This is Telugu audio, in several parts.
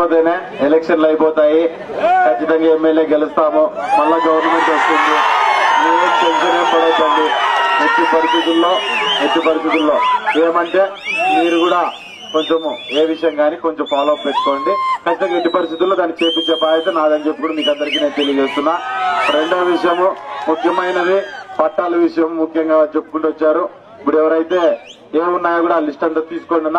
లేకపోతేనే ఎలక్షన్లు అయిపోతాయి. ఖచ్చితంగా ఎమ్మెల్యే గెలుస్తాము. మళ్ళా గవర్నమెంట్ వస్తుంది. ఏం టెన్షన్ ఏం పడవద్దండి ఎట్టి పరిస్థితుల్లో ఎట్టి పరిస్థితుల్లో. ఏమంటే మీరు కూడా కొంచెము ఏ విషయం కానీ కొంచెం ఫాలో అప్ పెట్టుకోండి. ఖచ్చితంగా ఎట్టి పరిస్థితుల్లో దాన్ని చేపించే బాధ్యత నాదని చెప్పి కూడా మీకు అందరికీ నేను తెలియజేస్తున్నా. రెండో విషయము ముఖ్యమైనది పట్టాల విషయం ముఖ్యంగా చెప్పుకుంటూ వచ్చారు. ఇప్పుడు ఎవరైతే ఏమున్నాయో కూడా ఆ లిస్ట్ అంతా తీసుకోండి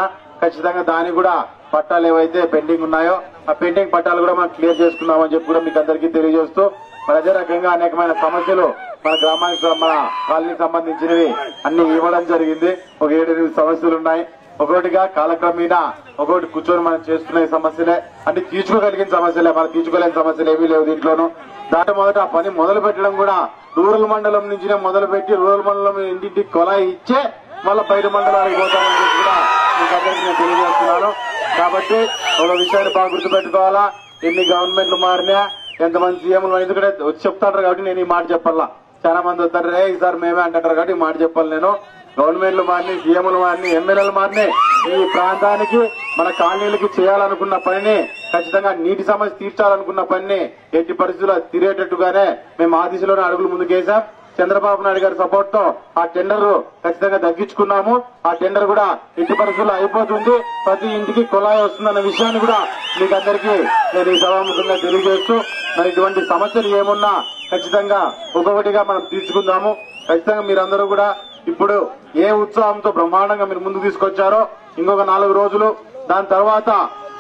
ఖచ్చితంగా దాన్ని కూడా పట్టాలు ఏవైతే పెండింగ్ ఉన్నాయో ఆ పెండింగ్ పట్టాలు కూడా మనం క్లియర్ చేసుకున్నామని చెప్పి కూడా మీకు అందరికీ తెలియజేస్తూ మరి అదే రకంగా అనేకమైన సమస్యలు మన గ్రామానికి మన కాలనీకి సంబంధించినవి అన్ని ఇవ్వడం జరిగింది. ఒక ఏడు ఎనిమిది సమస్యలు ఉన్నాయి. ఒకటిగా కాలక్రమేణా ఒకటి కూర్చొని మనం చేసుకునే సమస్యలే. అంటే తీర్చుకోగలిగిన సమస్యలే మనం తీర్చుకోలేని సమస్యలు ఏమీ లేవు దీంట్లోనూ. దాని మొదట ఆ పని మొదలు పెట్టడం కూడా రూరల్ మండలం నుంచినే మొదలు పెట్టి రూరల్ మండలం ఇంటింటికి కొలాయి ఇచ్చే మళ్ళీ బయట మండలానికి పోతామని చెప్పి కూడా మీకు అందరికీ నేను తెలియజేస్తున్నాను. కాబట్టి ఒక విషయాన్ని బాగా గుర్తుపెట్టుకోవాలా? ఎన్ని గవర్నమెంట్లు మారినా ఎంతమంది సీఎంలు ఎందుకంటే వచ్చి చెప్తారు కాబట్టి నేను ఈ మాట చెప్పాలా? చాలా మంది వస్తారు రే ఈసారి మేమే అంటారు కాబట్టి ఈ మాట చెప్పాలి నేను. గవర్నమెంట్లు మారిని సీఎంలు మారిని ఎమ్మెల్యేలు మారిని ఈ ప్రాంతానికి మన కాలనీలకి చేయాలనుకున్న పనిని ఖచ్చితంగా నీటి సమస్య తీర్చాలనుకున్న పనిని ఎట్టి పరిస్థితుల్లో తీరేటట్టుగానే మేము ఆ దిశలోనే అడుగులు ముందుకేసాం చంద్రబాబు నాయుడు గారి సపోర్ట్తో ఆ టెండర్ ఖచ్చితంగా తగ్గించుకున్నాము. ఆ టెండర్ కూడా ఇంటి పరిస్థితుల్లో అయిపోతుంది. ప్రతి ఇంటికి కుళాయి వస్తుందన్న విషయాన్ని కూడా మీకు అందరికీ నేను ఈ సభాముఖంగా తెలియజేస్తూ మరి ఇటువంటి సమస్యలు ఏమున్నా ఖచ్చితంగా ఒక్కొక్కటిగా మనం తీర్చుకుందాము ఖచ్చితంగా మీరందరూ కూడా ఇప్పుడు ఏ ఉత్సాహంతో బ్రహ్మాండంగా మీరు ముందుకు తీసుకొచ్చారో ఇంకొక నాలుగు రోజులు దాని తర్వాత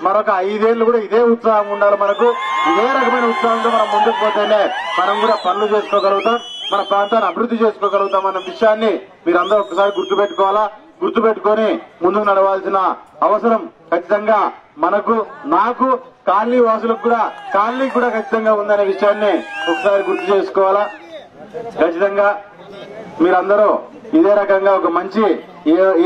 మరొక ఐదేళ్ళు కూడా ఇదే ఉత్సాహం ఉండాలి మనకు. ఇదే రకమైన ఉత్సాహంతో మనం ముందుకు పోతేనే మనం కూడా పనులు చేసుకోగలుగుతాం. మన ప్రాంతాన్ని అభివృద్ధి చేసుకోగలుగుతాం అన్న విషయాన్ని మీరందరూ ఒకసారి గుర్తుపెట్టుకోవాలా? గుర్తుపెట్టుకొని ముందుకు నడవాల్సిన అవసరం ఖచ్చితంగా మనకు నాకు కాలనీ వాసులకు కూడా కాలనీకి కూడా ఖచ్చితంగా ఉందనే విషయాన్ని ఒకసారి గుర్తు చేసుకోవాలా? ఖచ్చితంగా మీరందరూ ఇదే రకంగా ఒక మంచి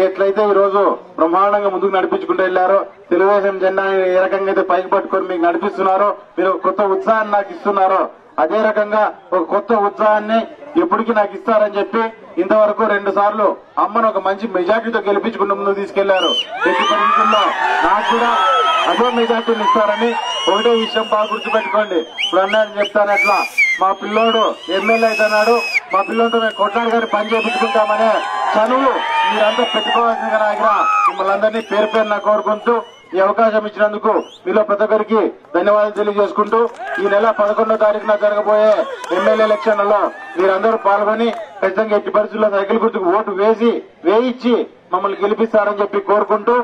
ఎట్లయితే ఈ రోజు బ్రహ్మాండంగా ముందుకు నడిపించుకుంటూ వెళ్ళారో తెలుగుదేశం జెండాని ఏ రకంగా అయితే పైకి పట్టుకొని మీకు నడిపిస్తున్నారో మీరు కొత్త ఉత్సాహాన్ని నాకు ఇస్తున్నారో అదే రకంగా ఒక కొత్త ఉత్సాహాన్ని ఎప్పటికీ నాకు ఇస్తారని చెప్పి ఇంతవరకు రెండు సార్లు అమ్మను ఒక మంచి మెజార్టీతో గెలిపించుకుంటూ ముందుకు తీసుకెళ్ళారు. ఎట్టి పరిస్థితుల్లో నాకు కూడా అదే మెజార్టీని ఇస్తారని ఒకటే విషయం బాగా గుర్తుపెట్టుకోండి. ఇప్పుడు అన్నాడు చెప్తాను అట్లా. మా పిల్లోడు ఎమ్మెల్యే అవుతున్నాడు మా పిల్లోడితో మేము కొట్లాడి గారి పని చేపించుకుంటామనే చనువు మీరంతా పెట్టుకోవాల్సిందిగా నా దగ్గర. మిమ్మల్ని అందరినీ పేరు పేరు నా కోరుకుంటూ ఈ అవకాశం ఇచ్చినందుకు మీలో ప్రతి ఒక్కరికి ధన్యవాదాలు తెలియజేసుకుంటూ ఈ నెల పదకొండో తారీఖున జరగబోయే ఎమ్మెల్యే ఎలక్షన్లలో మీరందరూ పాల్గొని ఖచ్చితంగా ఎట్టి పరిస్థితుల్లో సైకిల్ గుర్తుకు ఓటు వేసి వేయించి మమ్మల్ని గెలిపిస్తారని చెప్పి కోరుకుంటూ